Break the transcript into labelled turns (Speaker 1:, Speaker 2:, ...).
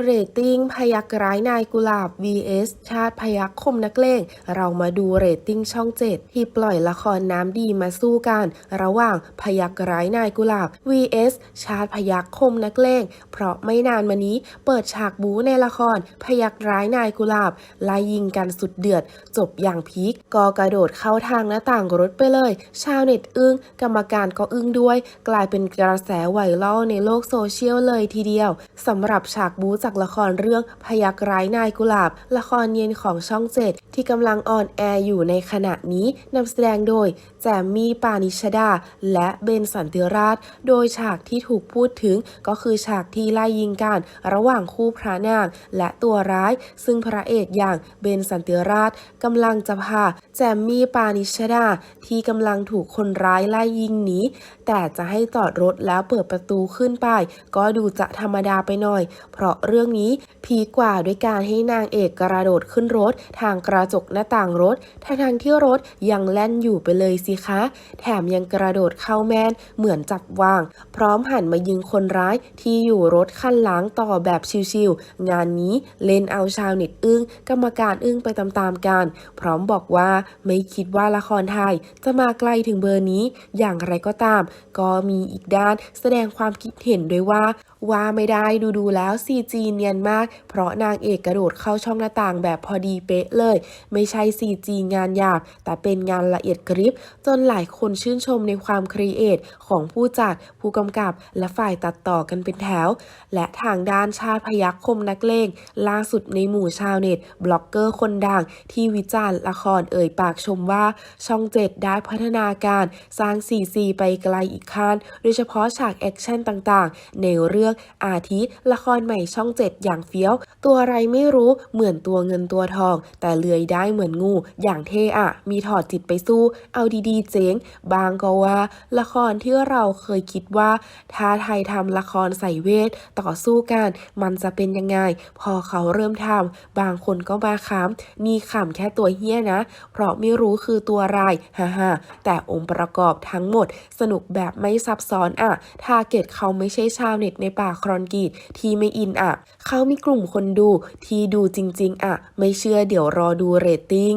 Speaker 1: เรตติ้งพยักร้ายนายกุหลาบ vs ชาติพยักคมนักเลงเรามาดูเรตติ้งช่อง7ที่ปล่อยละครน้ำดีมาสู้กัน ระหว่างพยักร้ายนายกุหลาบ vs ชาติพยักคมนักเลงเพราะไม่นานมานี้เปิดฉากบู๊ในละคร พยักร้ายนายกุหลาบไล่ยิงกันสุดเดือด จบอย่างพีคก็กระโดดเข้าทางหน้าต่างรถไปเลย ชาวเน็ตอึ้งกรรมการก็อึ้งด้วย กลายเป็นกระแสไวรัลในโลกโซเชียลเลยทีเดียวสำหรับฉากบู๊จากละครเรื่องพยักร้ายนายกุหลาบ ละครเย็นของช่องเจ็ดที่กำลังออนแอร์อยู่ในขณะนี้นำแสดงโดย แจมมี่ปานิชดา และเบนสันติราช โดยฉากที่ถูกพูดถึงก็คือฉากที่ไล่ยิงกันระหว่างคู่พระนางและตัวร้าย ซึ่งพระเอกอย่างเบนสันติราชกำลังจะพาแจมมี่ปานิชดาที่กำลังถูกคนร้ายไล่ยิงหนีแต่จะให้จอดรถแล้วเปิดประตูขึ้นไป ก็ดูจะธรรมดาไปหน่อย เพราะเรื่องนี้ พีกว่าด้วยการให้นางเอกกระโดดขึ้นรถ ทางกระจกหน้าต่างรถทั้งทางที่รถยังแล่นอยู่ไปเลยสิคะ แถมยังกระโดดเข้าแมนเหมือนจับวาง พร้อมหันมายิงคนร้ายที่อยู่รถคันหลังต่อแบบชิวๆงานนี้เล่นเอาชาวเน็ตอึ้งกรรมการอึ้งไปตามๆกัน พร้อมบอกว่าไม่คิดว่าละครไทย จะมาไกลถึงเบอร์นี้อย่างไรก็ตาม ก็มีอีกด้านแสดงความคิดเห็นด้วยว่า ว่าไม่ได้ดูดูๆแล้ว CG เนียนมาก เพราะนางเอกกระโดดเข้าช่องหน้าต่างแบบพอดีเป๊ะเลย ไม่ใช่ CG งานหยาบ แต่เป็นงานละเอียดกริบ จนหลายคนชื่นชมในความครีเอทของผู้จัดผู้กำกับและฝ่ายตัดต่อกันเป็นแถว และทางด้านชาติพยักคมนักเลงล่าสุดในหมู่ชาวเน็ต บล็อกเกอร์คนดัง ที่วิจารณ์ละครเอ่ยปากชมว่าช่องเจ็ดได้พัฒนาการสร้าง 4C ไปไกลอีกขั้นโดยเฉพาะฉากแอคชั่นต่างๆ ในเรื่องอาทิละครใหม่ช่องเจ็ดอย่างเฟี้ยว ตัวอะไรไม่รู้เหมือนตัวเงินตัวทอง แต่เลื้อยได้เหมือนงู อย่างเท่อะมีถอดจิตไปสู้ เอาดีๆเจ๋งบางก็ว่า ละครที่เราเคยคิดว่า ถ้าไทยทำละครใส่เวท ต่อสู้กัน มันจะเป็นยังไง พอเขาเริ่มทำบางคนก็มาขำนี่ขำแค่ตัวเฮี้ยนะ เพราะไม่รู้คือตัวอะไรฮ่าฮ่าแต่องค์ประกอบทั้งหมด สนุกแบบไม่ซับซ้อนอะทาเกตเขาไม่ใช่ชาวเน็ตในปป่าครอนกรีตที่ไม่อินอะเขามีกลุ่มคนดูที่ดูจริง ๆ อะ ไม่เชื่อเดี๋ยวรอดูเรตติ้ง